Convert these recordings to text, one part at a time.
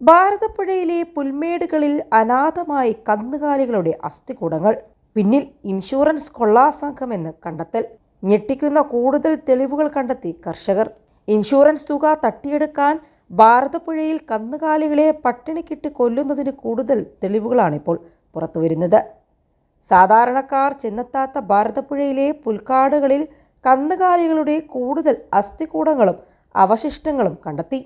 ഭാരതപ്പുഴയിലെ പുൽമേടുകളിൽ അനാഥമായി കന്നുകാലികളുടെ അസ്ഥികൂടങ്ങൾ. പിന്നിൽ ഇൻഷുറൻസ് കൊള്ളാസംഘമെന്ന് കണ്ടെത്തൽ. ഞെട്ടിക്കുന്ന കൂടുതൽ തെളിവുകൾ കണ്ടെത്തി കർഷകർ. ഇൻഷുറൻസ് തുക തട്ടിയെടുക്കാൻ ഭാരതപ്പുഴയിൽ കന്നുകാലികളെ പട്ടിണിക്കിട്ട് കൊല്ലുന്നതിന് കൂടുതൽ തെളിവുകളാണിപ്പോൾ പുറത്തുവരുന്നത്. സാധാരണക്കാർ ചെന്നെത്താത്ത ഭാരതപ്പുഴയിലെ പുൽക്കാടുകളിൽ കന്നുകാലികളുടെ കൂടുതൽ അസ്ഥികൂടങ്ങളും അവശിഷ്ടങ്ങളും കണ്ടെത്തി.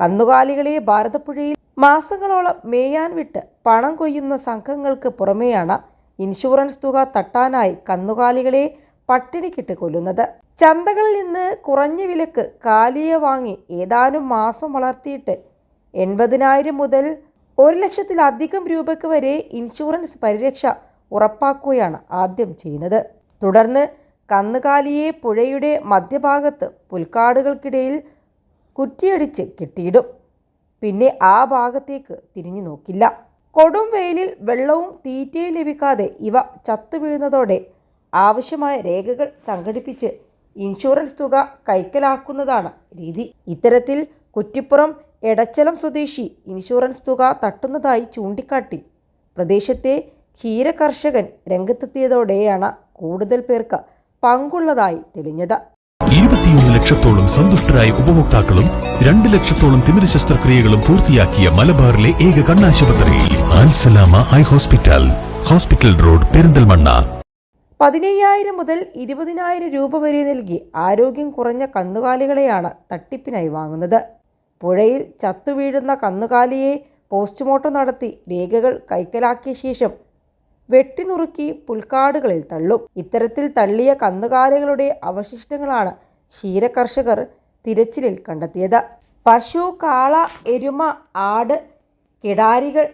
കന്നുകാലികളെ ഭാരതപ്പുഴയിൽ മാസങ്ങളോളം മേയാൻ വിട്ട് പണം കൊയ്യുന്ന സംഘങ്ങൾക്ക് പുറമെയാണ് ഇൻഷുറൻസ് തുക തട്ടാനായി കന്നുകാലികളെ പട്ടിണിക്കിട്ട് കൊല്ലുന്നത്. ചന്തകളിൽ നിന്ന് കുറഞ്ഞ വിലക്ക് കാലിയെ വാങ്ങി ഏതാനും മാസം വളർത്തിയിട്ട് എൺപതിനായിരം മുതൽ ഒരു ലക്ഷത്തിലധികം രൂപയ്ക്ക് വരെ ഇൻഷുറൻസ് പരിരക്ഷ ഉറപ്പാക്കുകയാണ് ആദ്യം ചെയ്യുന്നത്. തുടർന്ന് കന്നുകാലിയെ പുഴയുടെ മധ്യഭാഗത്ത് പുൽക്കാടുകൾക്കിടയിൽ കുറ്റിയടിച്ച് കെട്ടിയിടും. പിന്നെ ആ ഭാഗത്തേക്ക് തിരിഞ്ഞു നോക്കില്ല. കൊടും വെയിലിൽ വെള്ളവും തീറ്റയും ലഭിക്കാതെ ഇവ ചത്തു വീഴുന്നതോടെ ആവശ്യമായ രേഖകൾ സംഘടിപ്പിച്ച് ഇൻഷുറൻസ് തുക കൈക്കലാക്കുന്നതാണ് രീതി. ഇത്തരത്തിൽ കുറ്റിപ്പുറം എടച്ചലം സ്വദേശി ഇൻഷുറൻസ് തുക തട്ടുന്നതായി ചൂണ്ടിക്കാട്ടി പ്രദേശത്തെ ക്ഷീരകർഷകൻ രംഗത്തെത്തിയതോടെയാണ് കൂടുതൽ പേർക്ക് പങ്കുള്ളതായി തെളിഞ്ഞത്. ലക്ഷത്തോളം സന്തുഷ്ടരായ ഉപഭോക്താക്കളും രണ്ട് ലക്ഷത്തോളം തിമിര ശസ്ത്രക്രിയകളും പൂർത്തിയാക്കിയ മലബാറിലെ ഏക കണ്ണാശുപത്രി Alsalama eye hospital hospital road Perinthalmanna. പതിനയ്യായിരം മുതൽ ഇരുപതിനായിരം രൂപ വരെ നൽകി ആരോഗ്യം കുറഞ്ഞ കന്നുകാലികളെയാണ് തട്ടിപ്പിനായി വാങ്ങുന്നത്. പുഴയിൽ ചത്തുവീഴുന്ന കന്നുകാലിയെ പോസ്റ്റ്മോർട്ടം നടത്തി രേഖകൾ കൈക്കലാക്കിയ ശേഷം വെട്ടിനുറുക്കി പുൽക്കാടുകളിൽ തള്ളും. ഇത്തരത്തിൽ തള്ളിയ കന്നുകാലികളുടെ അവശിഷ്ടങ്ങളാണ് ക്ഷീരകർഷകർ തിരച്ചിലിൽ കണ്ടെത്തിയത്. പശു കാള എരുമ ആട് കിടാരികൾ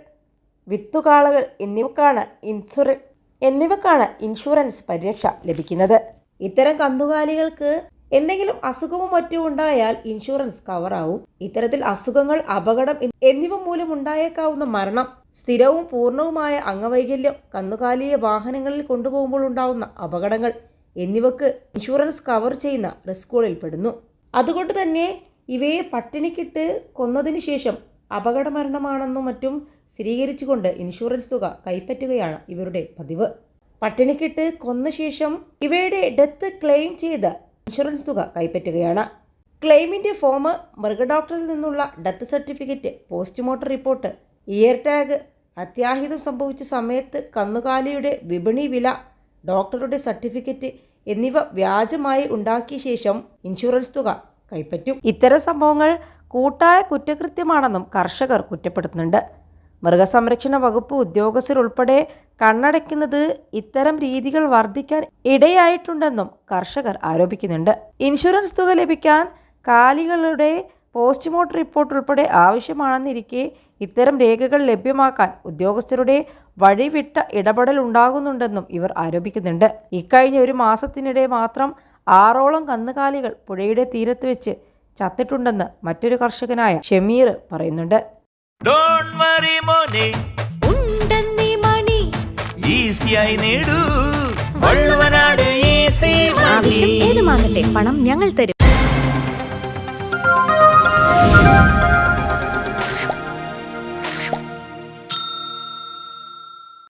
വിത്തുകാളകൾ എന്നിവക്കാണ് ഇൻഷുറ എന്നിവക്കാണ് ഇൻഷുറൻസ് പരിരക്ഷ ലഭിക്കുന്നത്. ഇത്തരം കന്നുകാലികൾക്ക് എന്തെങ്കിലും അസുഖമോ മറ്റോ ഉണ്ടായാൽ ഇൻഷുറൻസ് കവറാവും. ഇത്തരത്തിൽ അസുഖങ്ങൾ അപകടം എന്നിവ മൂലം ഉണ്ടായേക്കാവുന്ന മരണം സ്ഥിരവും പൂർണവുമായ അംഗവൈകല്യം കന്നുകാലിയെ വാഹനങ്ങളിൽ കൊണ്ടുപോകുമ്പോൾ ഉണ്ടാവുന്ന അപകടങ്ങൾ എന്നിവക്ക് ഇൻഷുറൻസ് കവർ ചെയ്യുന്ന റിസ്കുകളിൽ പെടുന്നു. അതുകൊണ്ട് തന്നെ ഇവയെ പട്ടിണിക്കിട്ട് കൊന്നതിന് ശേഷം അപകട മരണമാണെന്നും മറ്റും സ്ഥിരീകരിച്ചുകൊണ്ട് ഇൻഷുറൻസ് തുക കൈപ്പറ്റുകയാണ് ഇവരുടെ പതിവ്. പട്ടിണിക്കിട്ട് കൊന്ന ശേഷം ഇവയുടെ ഡെത്ത് ക്ലെയിം ചെയ്ത് ഇൻഷുറൻസ് തുക കൈപ്പറ്റുകയാണ്. ക്ലെയിമിന്റെ ഫോം മൃഗഡോക്ടറിൽ നിന്നുള്ള death certificate postmortem report ear tag അത്യാഹിതം സംഭവിച്ച സമയത്ത് കന്നുകാലിയുടെ വിപണി വില ഡോക്ടറുടെ സർട്ടിഫിക്കറ്റ് എന്നിവ വ്യാജമായി ഉണ്ടാക്കിയ ശേഷം ഇൻഷുറൻസ് തുക കൈപ്പറ്റും. ഇത്തരം സംഭവങ്ങൾ കൂട്ടായ കുറ്റകൃത്യമാണെന്നും കർഷകർ കുറ്റപ്പെടുത്തുന്നുണ്ട്. മൃഗസംരക്ഷണ വകുപ്പ് ഉദ്യോഗസ്ഥരുൾപ്പെടെ കണ്ണടയ്ക്കുന്നത് ഇത്തരം രീതികൾ വർദ്ധിക്കാൻ ഇടയായിട്ടുണ്ടെന്നും കർഷകർ ആരോപിക്കുന്നുണ്ട്. ഇൻഷുറൻസ് തുക ലഭിക്കാൻ കാലികളുടെ പോസ്റ്റ്മോർട്ടം റിപ്പോർട്ട് ഉൾപ്പെടെ ആവശ്യമാണെന്നിരിക്കെ ഇത്തരം രേഖകൾ ലഭ്യമാക്കാൻ ഉദ്യോഗസ്ഥരുടെ വഴിവിട്ട ഇടപെടൽ ഉണ്ടാകുന്നുണ്ടെന്നും ഇവർ ആരോപിക്കുന്നുണ്ട്. ഇക്കഴിഞ്ഞ ഒരു മാസത്തിനിടെ മാത്രം ആറോളം കന്നുകാലികൾ പുഴയുടെ തീരത്ത് വെച്ച് ചത്തിട്ടുണ്ടെന്ന് മറ്റൊരു കർഷകനായ ഷമീർ പറയുന്നുണ്ട്. ഡോണ്ട് വറി മോനെ. ഉണ്ടെന്നീ മണി. ഈസിയായി നേടൂ. വള്ളുവനാട് ഈസി ആവശ്യം ഏതുമാകട്ടെ പണം ഞങ്ങൾ തരും.